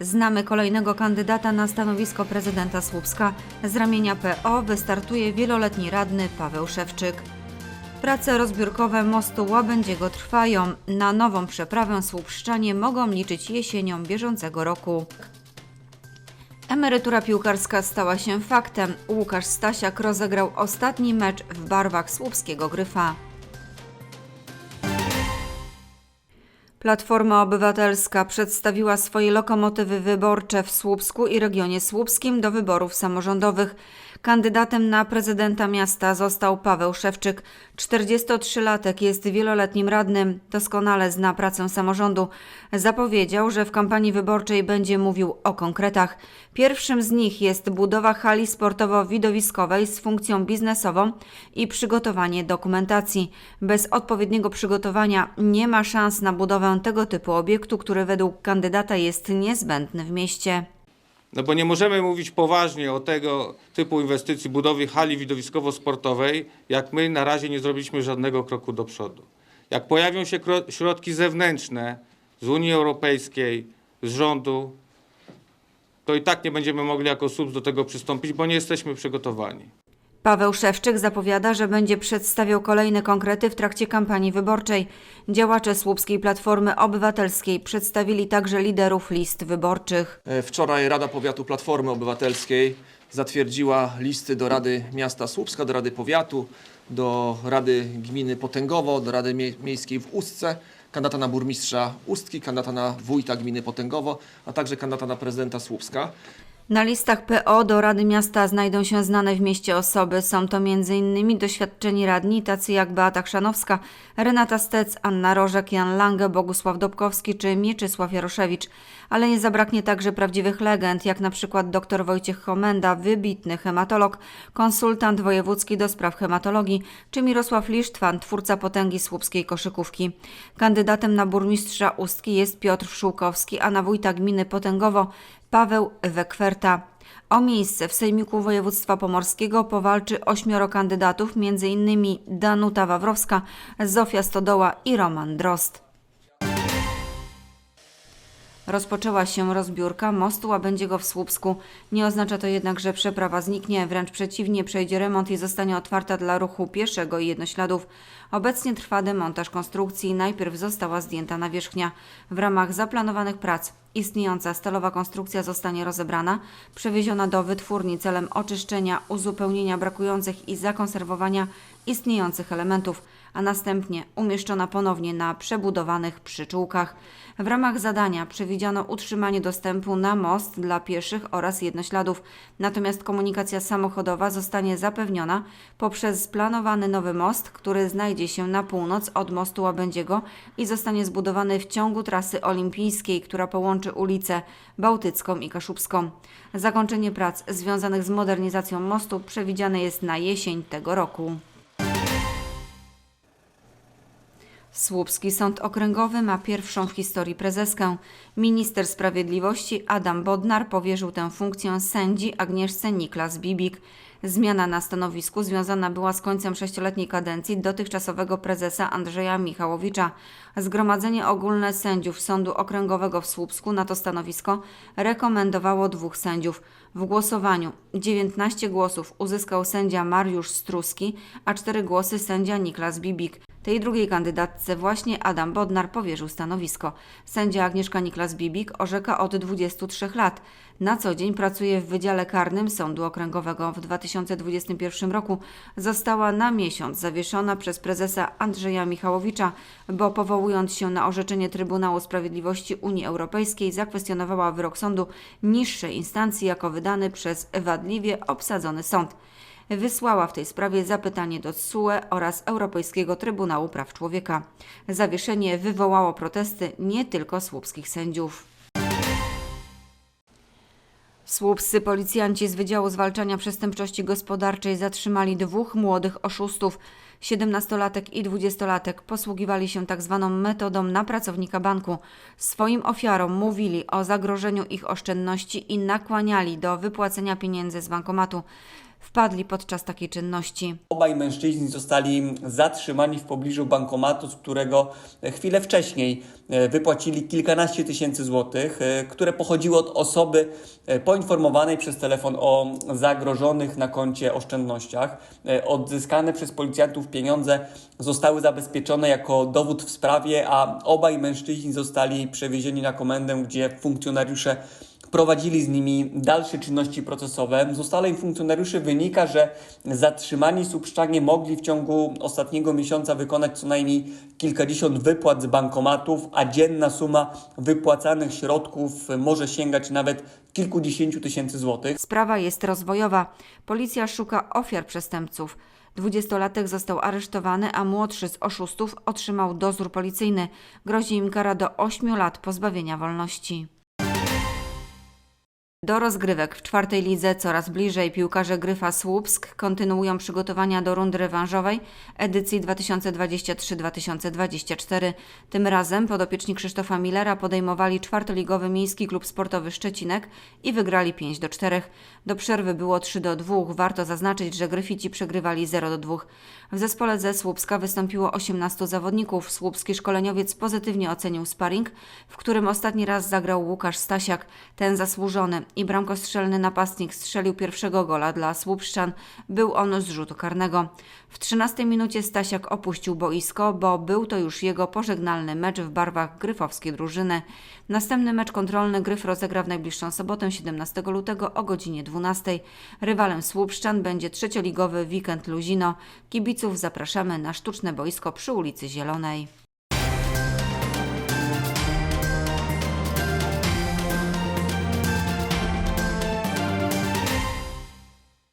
Znamy kolejnego kandydata na stanowisko prezydenta Słupska. Z ramienia PO wystartuje wieloletni radny Paweł Szewczyk. Prace rozbiórkowe mostu Łabędziego trwają. Na nową przeprawę słupszczanie mogą liczyć jesienią bieżącego roku. Emerytura piłkarska stała się faktem. Łukasz Stasiak rozegrał ostatni mecz w barwach słupskiego Gryfa. Platforma Obywatelska przedstawiła swoje lokomotywy wyborcze w Słupsku i regionie słupskim do wyborów samorządowych. Kandydatem na prezydenta miasta został Paweł Szewczyk. 43-latek jest wieloletnim radnym, doskonale zna pracę samorządu. Zapowiedział, że w kampanii wyborczej będzie mówił o konkretach. Pierwszym z nich jest budowa hali sportowo-widowiskowej z funkcją biznesową i przygotowanie dokumentacji. Bez odpowiedniego przygotowania nie ma szans na budowę tego typu obiektu, który według kandydata jest niezbędny w mieście. No bo nie możemy mówić poważnie o tego typu inwestycji budowy hali widowiskowo-sportowej, jak my na razie nie zrobiliśmy żadnego kroku do przodu. Jak pojawią się środki zewnętrzne z Unii Europejskiej, z rządu, to i tak nie będziemy mogli jako SUBS do tego przystąpić, bo nie jesteśmy przygotowani. Paweł Szewczyk zapowiada, że będzie przedstawiał kolejne konkrety w trakcie kampanii wyborczej. Działacze Słupskiej Platformy Obywatelskiej przedstawili także liderów list wyborczych. E, Wczoraj Rada Powiatu Platformy Obywatelskiej zatwierdziła listy do Rady Miasta Słupska, do Rady Powiatu, do Rady Gminy Potęgowo, do Rady Mie- Miejskiej w Ustce, kandydata na burmistrza Ustki, kandydata na wójta gminy Potęgowo, a także kandydata na prezydenta Słupska. Na listach PO do Rady Miasta znajdą się znane w mieście osoby. Są to m.in. doświadczeni radni, tacy jak Beata Chrzanowska, Renata Stec, Anna Rożek, Jan Lange, Bogusław Dobkowski czy Mieczysław Jaroszewicz. Ale nie zabraknie także prawdziwych legend, jak na przykład dr Wojciech Komenda, wybitny hematolog, konsultant wojewódzki do spraw hematologii, czy Mirosław Lisztwan, twórca potęgi słupskiej koszykówki. Kandydatem na burmistrza Ustki jest Piotr Szułkowski, a na wójta gminy Potęgowo Paweł Wekwerta. O miejsce w Sejmiku Województwa Pomorskiego powalczy ośmioro kandydatów, m.in. Danuta Wawrowska, Zofia Stodoła i Roman Drost. Rozpoczęła się rozbiórka mostu Łabędziego w Słupsku. Nie oznacza to jednak, że przeprawa zniknie, wręcz przeciwnie, przejdzie remont i zostanie otwarta dla ruchu pieszego i jednośladów. Obecnie trwa demontaż konstrukcji. Najpierw została zdjęta nawierzchnia. W ramach zaplanowanych prac istniejąca stalowa konstrukcja zostanie rozebrana, przewieziona do wytwórni celem oczyszczenia, uzupełnienia brakujących i zakonserwowania istniejących elementów, a następnie umieszczona ponownie na przebudowanych przyczółkach. W ramach zadania przewidziano utrzymanie dostępu na most dla pieszych oraz jednośladów, natomiast komunikacja samochodowa zostanie zapewniona poprzez planowany nowy most, który znajdzie się na północ od mostu Łabędziego i zostanie zbudowany w ciągu trasy olimpijskiej, która połączy ulicę Bałtycką i Kaszubską. Zakończenie prac związanych z modernizacją mostu przewidziane jest na jesień tego roku. Słupski Sąd Okręgowy ma pierwszą w historii prezeskę. Minister Sprawiedliwości Adam Bodnar powierzył tę funkcję sędzi Agnieszce Niklas Bibik. Zmiana na stanowisku związana była z końcem sześcioletniej kadencji dotychczasowego prezesa Andrzeja Michałowicza. Zgromadzenie Ogólne Sędziów Sądu Okręgowego w Słupsku na to stanowisko rekomendowało dwóch sędziów. W głosowaniu 19 głosów uzyskał sędzia Mariusz Struski, a 4 głosy sędzia Niklas Bibik. Tej drugiej kandydatce właśnie Adam Bodnar powierzył stanowisko. Sędzia Agnieszka Niklas-Bibik orzeka od 23 lat. Na co dzień pracuje w Wydziale Karnym Sądu Okręgowego. W 2021 roku została na miesiąc zawieszona przez prezesa Andrzeja Michałowicza, bo powołując się na orzeczenie Trybunału Sprawiedliwości Unii Europejskiej zakwestionowała wyrok sądu niższej instancji jako wydany przez wadliwie obsadzony sąd wysłała w tej sprawie zapytanie do TSUE oraz Europejskiego Trybunału Praw Człowieka. Zawieszenie wywołało protesty nie tylko słupskich sędziów. Słupscy policjanci z Wydziału Zwalczania Przestępczości Gospodarczej zatrzymali dwóch młodych oszustów. 17-latek i 20-latek posługiwali się tzw. metodą na pracownika banku. Swoim ofiarom mówili o zagrożeniu ich oszczędności i nakłaniali do wypłacenia pieniędzy z bankomatu. Wpadli podczas takiej czynności. Obaj mężczyźni zostali zatrzymani w pobliżu bankomatu, z którego chwilę wcześniej e, wypłacili kilkanaście tysięcy złotych, e, które pochodziły od osoby e, poinformowanej przez telefon o zagrożonych na koncie oszczędnościach. Odzyskane przez policjantów pieniądze zostały zabezpieczone jako dowód w sprawie, a obaj mężczyźni zostali przewiezieni na komendę, gdzie funkcjonariusze prowadzili z nimi dalsze czynności procesowe. Z ustaleń funkcjonariuszy wynika, że zatrzymani subszczanie mogli w ciągu ostatniego miesiąca wykonać co najmniej kilkadziesiąt wypłat z bankomatów, a dzienna suma wypłacanych środków może sięgać nawet kilkudziesięciu tysięcy złotych. Sprawa jest rozwojowa. Policja szuka ofiar przestępców. Dwudziestolatek został aresztowany, a młodszy z oszustów otrzymał dozór policyjny. Grozi im kara do 8 lat pozbawienia wolności. Do rozgrywek w czwartej lidze coraz bliżej piłkarze Gryfa Słupsk kontynuują przygotowania do rundy rewanżowej edycji 2023-2024. Tym razem podopieczni Krzysztofa Millera podejmowali czwartoligowy Miejski Klub Sportowy Szczecinek i wygrali 5 do 4. Do przerwy było 3 do 2. Warto zaznaczyć, że Gryfici przegrywali 0 do 2. W zespole ze Słupska wystąpiło 18 zawodników. Słupski szkoleniowiec pozytywnie ocenił sparring, w którym ostatni raz zagrał Łukasz Stasiak. Ten zasłużony i bramkostrzelny napastnik strzelił pierwszego gola dla Słupszczan. Był on z rzutu karnego. W 13 minucie Stasiak opuścił boisko, bo był to już jego pożegnalny mecz w barwach gryfowskiej drużyny. Następny mecz kontrolny Gryf rozegra w najbliższą sobotę 17 lutego o godzinie 12. Rywalem Słupszczan będzie trzecioligowy Weekend Luzino. Kibiców zapraszamy na sztuczne boisko przy ulicy Zielonej.